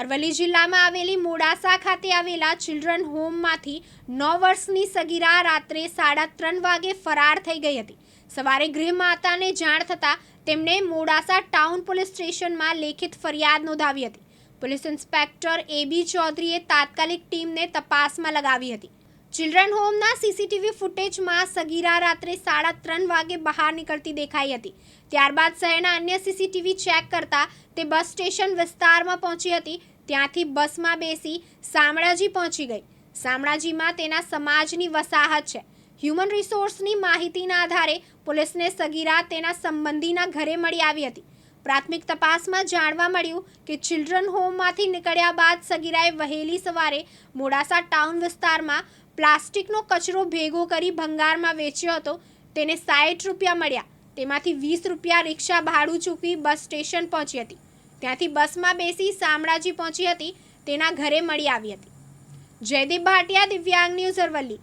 અરવલ્લી જિલ્લામાં આવેલી મોડાસા ખાતે આવેલા ચિલ્ડ્રન હોમમાંથી નવ વર્ષની સગીરા રાત્રે સાડા ત્રણ વાગે ફરાર થઈ ગઈ હતી. સવારે ગૃહમાતાને જાણ થતાં તેમણે મોડાસા ટાઉન પોલીસ સ્ટેશનમાં લેખિત ફરિયાદ નોંધાવી હતી. પોલીસ ઇન્સ્પેક્ટર એ બી ચૌધરીએ તાત્કાલિક ટીમને તપાસમાં લગાવી હતી. ચિલ્ડ્રન હોમના સીસીટીવી ફૂટેજમાં સગીરા રાત્રે સાડા ત્રણ વાગે બહાર નીકળતી દેખાઈ હતી. ત્યારબાદ શહેરના અન્ય સીસીટીવી ચેક કરતા તે બસ સ્ટેશન વિસ્તારમાં પહોંચી હતી ત્યાંથી બસમાં બેસી શામળાજી પહોંચી ગઈ. શામળાજીમાં તેના સમાજની વસાહત છે. હ્યુમન રિસોર્સની માહિતીના આધારે પોલીસને સગીરા તેના સંબંધીના ઘરે મળી આવી હતી. પ્રાથમિક તપાસમાં જાણવા મળ્યું કે ચિલ્ડ્રન હોમમાંથી નીકળ્યા બાદ સગીરાએ વહેલી સવારે મોડાસા ટાઉન વિસ્તારમાં પ્લાસ્ટિકનો કચરો ભેગો કરી ભંગારમાં વેચ્યો હતો. તેને સાઠ રૂપિયા મળ્યા. તેમાંથી વીસ રૂપિયા રિક્ષા ભાડું ચૂકવી બસ સ્ટેશન પહોંચી હતી. ત્યાંથી બસમાં બેસી શામળાજી પહોંચી હતી, તેના ઘરે મળી આવી હતી. જયદીપ ભાટિયા, દિવ્યાંગ ન્યૂઝ અરવલ્લી.